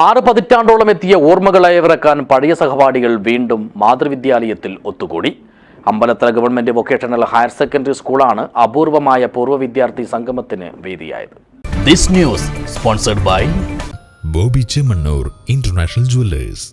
ആറ് പതിറ്റാണ്ടോളം എത്തിയ ഓർമ്മകൾ അയവിറക്കാൻ പഴയ സഹപാഠികൾ വീണ്ടും മാതൃവിദ്യാലയത്തിൽ ഒത്തുകൂടി. Ambalathara government vocational higher secondary സ്കൂളാണ് അപൂർവമായ പൂർവ വിദ്യാർത്ഥി സംഗമത്തിന് വേദിയായത്. This news sponsored by Boby Chemmanur international jewellers.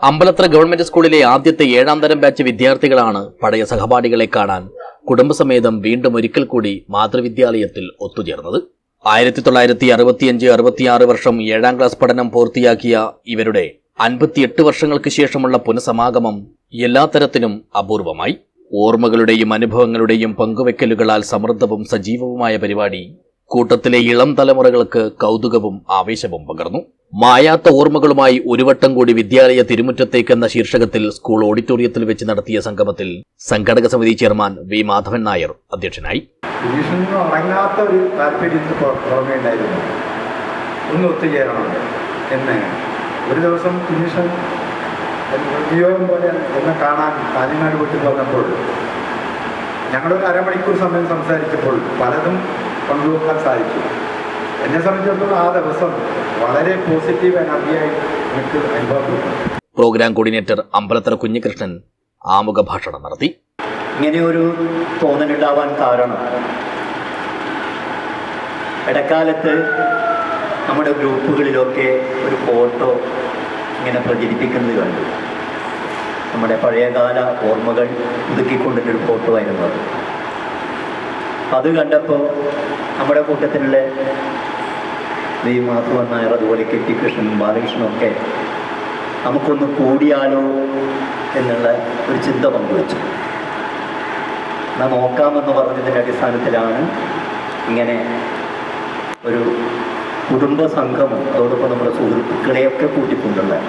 Ambalathara government സ്കൂളിലെ ആദ്യത്തെ ഏഴാം തരം ബാച്ച് വിദ്യാർത്ഥികളാണ് പഴയ സഹപാഠികളെ കാണാൻ കുടുംബസമേതം വീണ്ടും ഒരിക്കൽ കൂടി മാതൃവിദ്യാലയത്തിൽ ഒത്തുചേർന്നത്. ആയിരത്തി തൊള്ളായിരത്തി അറുപത്തിയഞ്ച് അറുപത്തിയാറ് വർഷം ഏഴാം ക്ലാസ് പഠനം പൂർത്തിയാക്കിയ ഇവരുടെ അൻപത്തിയെട്ട് വർഷങ്ങൾക്ക് ശേഷമുള്ള പുനഃസമാഗമം എല്ലാ തരത്തിലും അപൂർവമായി. ഓർമ്മകളുടെയും അനുഭവങ്ങളുടെയും പങ്കുവെക്കലുകളാൽ സമൃദ്ധവും സജീവവുമായ പരിപാടി കൂട്ടത്തിലെ ഇളം തലമുറകൾക്ക് കൗതുകവും ആവേശവും പകർന്നു. മായാത്ത ഓർമ്മകളുമായി ഒരുവട്ടം കൂടി വിദ്യാലയ തിരുമുറ്റത്തേക്ക് എന്ന ശീർഷകത്തിൽ സ്കൂൾ ഓഡിറ്റോറിയത്തിൽ വെച്ച് നടത്തിയ സംഗമത്തിൽ സംഘടക സമിതി ചെയർമാൻ വി മാധവൻ നായർ അധ്യക്ഷനായി. അടങ്ങാത്ത ഒരു താല്പര്യത്തിന് പുറ- പുറമേ ഉണ്ടായിരുന്നു. ഒന്ന് ഒത്തുചേരണം എന്ന്. ഒരു ദിവസം ഫിനിഷൻ വിയോഗം പോലെ എന്നെ കാണാൻ കാഞ്ഞങ്ങാട് വീട്ടിൽ വന്നപ്പോൾ ഞങ്ങളൊരു അരമണിക്കൂർ സമയം സംസാരിച്ചപ്പോൾ പലതും പങ്കുവെക്കാൻ സാധിച്ചു. എന്നെ സംബന്ധിച്ചിടത്തോളം ആ ദിവസം വളരെ പോസിറ്റീവ് എനർജിയായി എനിക്ക് അനുഭവപ്പെട്ടു. പ്രോഗ്രാം കോർഡിനേറ്റർ അമ്പലത്തറ കുഞ്ഞികൃഷ്ണൻ ആമുഖ ഭാഷണം നടത്തി. ഇങ്ങനെയൊരു തോന്നലുണ്ടാവാൻ കാരണം ഇടക്കാലത്ത് നമ്മുടെ ഗ്രൂപ്പുകളിലൊക്കെ ഒരു ഫോട്ടോ ഇങ്ങനെ പ്രചരിപ്പിക്കുന്നത് കണ്ടു. നമ്മുടെ പഴയകാല ഓർമ്മകൾ പുതുക്കിക്കൊണ്ടിട്ടൊരു ഫോട്ടോ ആയിരുന്നു അത്. അത് കണ്ടപ്പോൾ നമ്മുടെ കൂട്ടത്തിലുള്ള ദൈവ മാധവൻ നായർ അതുപോലെ കെ ടി കൃഷ്ണൻ ബാലകൃഷ്ണനും ഒക്കെ നമുക്കൊന്ന് കൂടിയാലോ എന്നുള്ള ഒരു ചിന്ത പങ്കുവച്ചു. നാം നോക്കാമെന്ന് പറഞ്ഞതിന്റെ അടിസ്ഥാനത്തിലാണ് ഇങ്ങനെ ഒരു കുടുംബ സംഗമം അതോടൊപ്പം നമ്മുടെ സുഹൃത്തുക്കളെയൊക്കെ കൂട്ടിക്കൊണ്ടുള്ള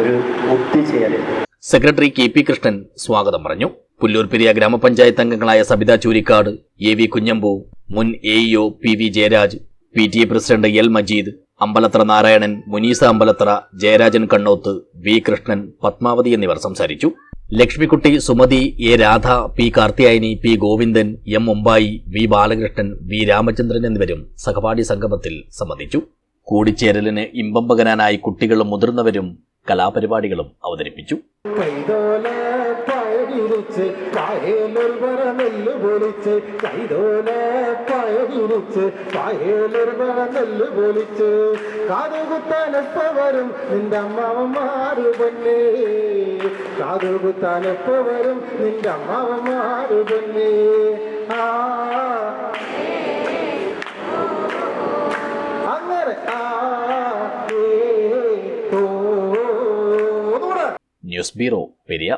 ഒരു ഒത്തുചേരൽ. സെക്രട്ടറി കെ പി കൃഷ്ണൻ സ്വാഗതം പറഞ്ഞു. പുല്ലൂർപ്പെരിയ ഗ്രാമപഞ്ചായത്ത് അംഗങ്ങളായ സബിത ചൂരിക്കാട് എ വി കുഞ്ഞമ്പു മുൻ A E O P V Jayaraj P T A president L Majeed Ambalathara Narayanan Muneesa Ambalathara Jayarajan Kannoth V Krishnan Padmavathi എന്നിവർ സംസാരിച്ചു. Lakshmikutty Sumathi A Radha P Karthiyayani P Govindan M Mumbai V Balakrishnan V Ramachandran എന്നിവരും സഹപാഠി സംഗമത്തിൽ സംബന്ധിച്ചു. കൂടിച്ചേരലിന് ഇമ്പം കുട്ടികളും മുതിർന്നവരും കലാപരിപാടികളും അവതരിപ്പിച്ചു. പയരിച്ച് പായേലൊരുവര നെല്ല് പൊളിച്ച് കൈതോലെ പയരിച്ച് പായേലൊരുവര നെല്ല് പൊളിച്ച്. കാതുകുത്താനെപ്പ വരും നിന്റെ അമ്മാവന്മാര് പൊന്നേ. കാതുകുത്താനെപ്പ വരും നിന്റെ അമ്മാവന്മാര് പൊന്നേ. ആ. News bureau Periya.